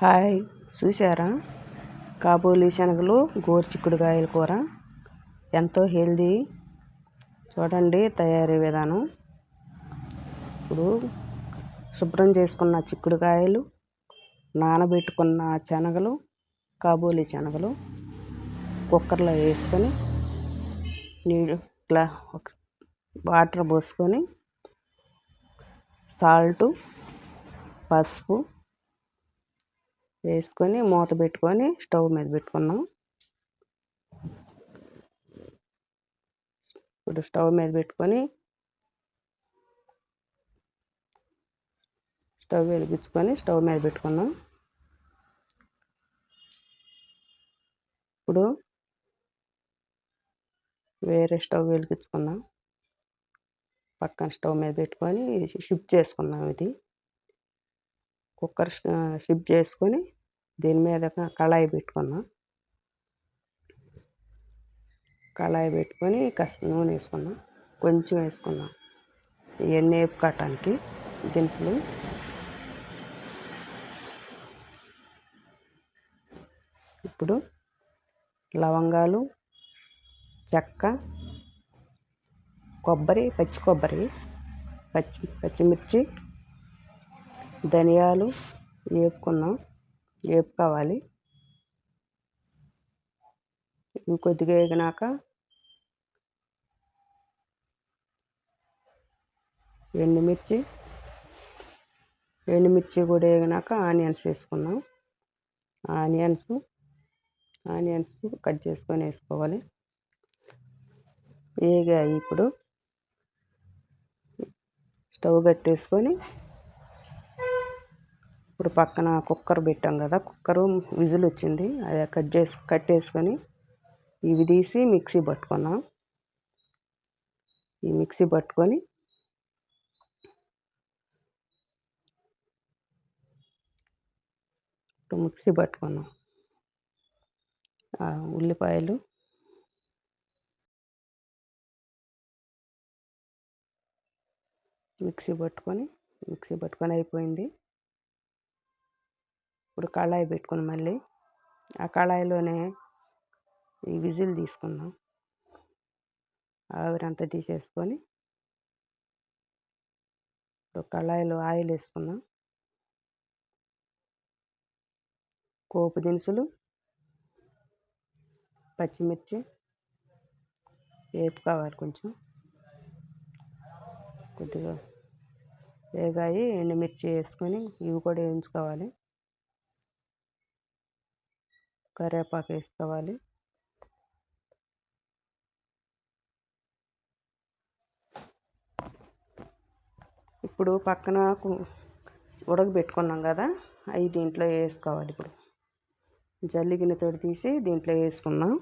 Hi చూసారా కాబూలి శనగలు గోరుచిక్కుడుకాయల కూర. ఎంతో హెల్దీ చూడండి తయారీ విధానం. ఇప్పుడు శుభ్రం చేసుకున్న చిక్కుడుకాయలు నానబెట్టుకున్న శనగలు కాబూలి శనగలు కుక్కర్లో వేసుకొని నీళ్ళు ఇట్లా వాటర్ పోసుకొని సాల్టు పసుపు వేసుకొని మూత పెట్టుకొని స్టవ్ మీద పెట్టుకున్నాం. ఇప్పుడు స్టవ్ మీద పెట్టుకొని స్టవ్ వెలిగించుకొని స్టవ్ మీద పెట్టుకున్నాం. ఇప్పుడు వేరే స్టవ్ వెలిగించుకున్నాం. పక్కన స్టవ్ మీద పెట్టుకొని షిఫ్ట్ చేసుకున్నాం ఇది. కుక్కర్ షిఫ్ట్ చేసుకొని దీని మీద కళాయి పెట్టుకున్నాం. కళాయి పెట్టుకొని కాస్త నూనె వేసుకున్నాం. కొంచెం వేసుకున్నాం. ఇవన్నీ వేపుకోవటానికి దినుసులు. ఇప్పుడు లవంగాలు చెక్క కొబ్బరి పచ్చి కొబ్బరి పచ్చి పచ్చిమిర్చి ధనియాలు వేపుకున్నాం. వేపుకోవాలి. ఇవి కొద్దిగా వేగినాక ఎండుమిర్చి ఎండుమిర్చి కూడా వేగినాక ఆనియన్స్ వేసుకున్నాం. ఆనియన్స్ ఆనియన్స్ కట్ చేసుకొని వేసుకోవాలి. వేగాయి ఇప్పుడు. స్టవ్ కట్టేసుకొని పక్కన కుక్కర్ పెట్టాం కదా కుక్కరు విజిల్ వచ్చింది. అది కట్ చేసి కట్టేసుకొని ఇవి తీసి మిక్సీ పట్టుకున్నాం. ఈ మిక్సీ పట్టుకొని మిక్సీ పట్టుకున్నాం. ఉల్లిపాయలు మిక్సీ పట్టుకొని మిక్సీ పట్టుకొని అయిపోయింది. ఇప్పుడు కళాయి పెట్టుకుని మళ్ళీ ఆ కళాయిలోనే ఈ విజిల్ తీసుకున్నాం ఆవిరంతా తీసేసుకొని ఇప్పుడు కళాయిలో ఆయిల్ వేసుకున్నాం కోపు దినుసులు పచ్చిమిర్చి వేపు కావాలి కొంచెం. కొద్దిగా వేగాయి ఎండుమిర్చి వేసుకొని ఇవి కూడా వేయించుకోవాలి. కరివేపాకు వేసుకోవాలి. ఇప్పుడు పక్కన ఉడకబెట్టుకున్నాం కదా అవి దీంట్లో వేసుకోవాలి ఇప్పుడు. జల్లి గిన్నెతో తీసి దీంట్లో వేసుకుందాం.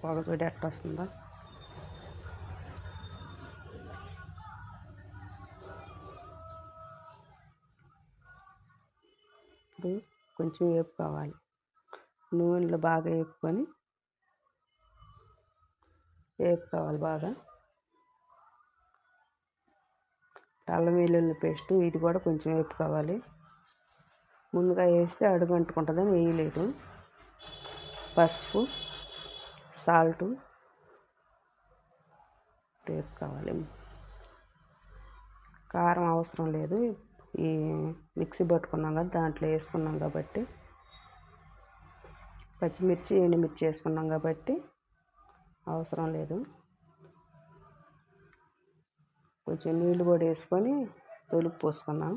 పొగ చూడ ఎట్ట వస్తుందా ఇప్పుడు కొంచెం వేపుకోవాలి. నూనెలో బాగా వేపుకొని వేపుకోవాలి బాగా. అల్లం వెల్లుల్లి పేస్టు ఇది కూడా కొంచెం వేపుకోవాలి. ముందుగా వేస్తే అడుగంటుకుంటుందని వేయలేదు. పసుపు సాల్టు వేపుకోవాలి. కారం అవసరం లేదు. ఈ మిక్సీ పట్టుకున్నాం కదా దాంట్లో వేసుకున్నాం కాబట్టి పచ్చిమిర్చి ఎండుమిర్చి వేసుకున్నాం కాబట్టి అవసరం లేదు. కొంచెం నీళ్ళు కూడా వేసుకొని తొలుపు పోసుకున్నాం.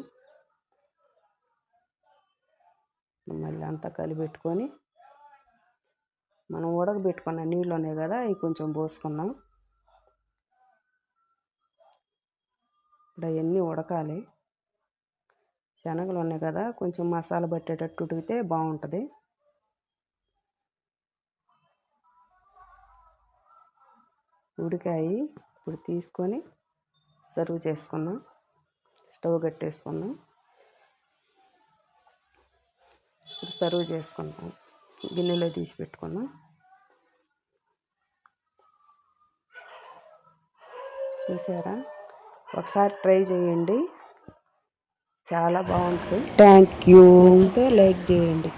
మళ్ళీ అంతా కలిపెట్టుకొని మనం ఉడకబెట్టుకున్న నీళ్ళు ఉన్నాయి కదా అవి కొంచెం పోసుకున్నాం. ఇప్పుడు అవన్నీ ఉడకాలి. శనగలు ఉన్నాయి కదా కొంచెం మసాలా పట్టేటట్టు ఉడికితే బాగుంటుంది. ఉడికాయి ఇప్పుడు తీసుకొని సర్వ్ చేసుకున్నాం స్టవ్ కట్టేసుకున్నాం ఇప్పుడు సర్వ్ చేసుకున్నాం గిన్నెలో తీసి పెట్టుకున్నాం చూసారా? ఒకసారి ట్రై చేయండి. చాలా బాగుంటుంది. థ్యాంక్ యూ లైక్ చేయండి.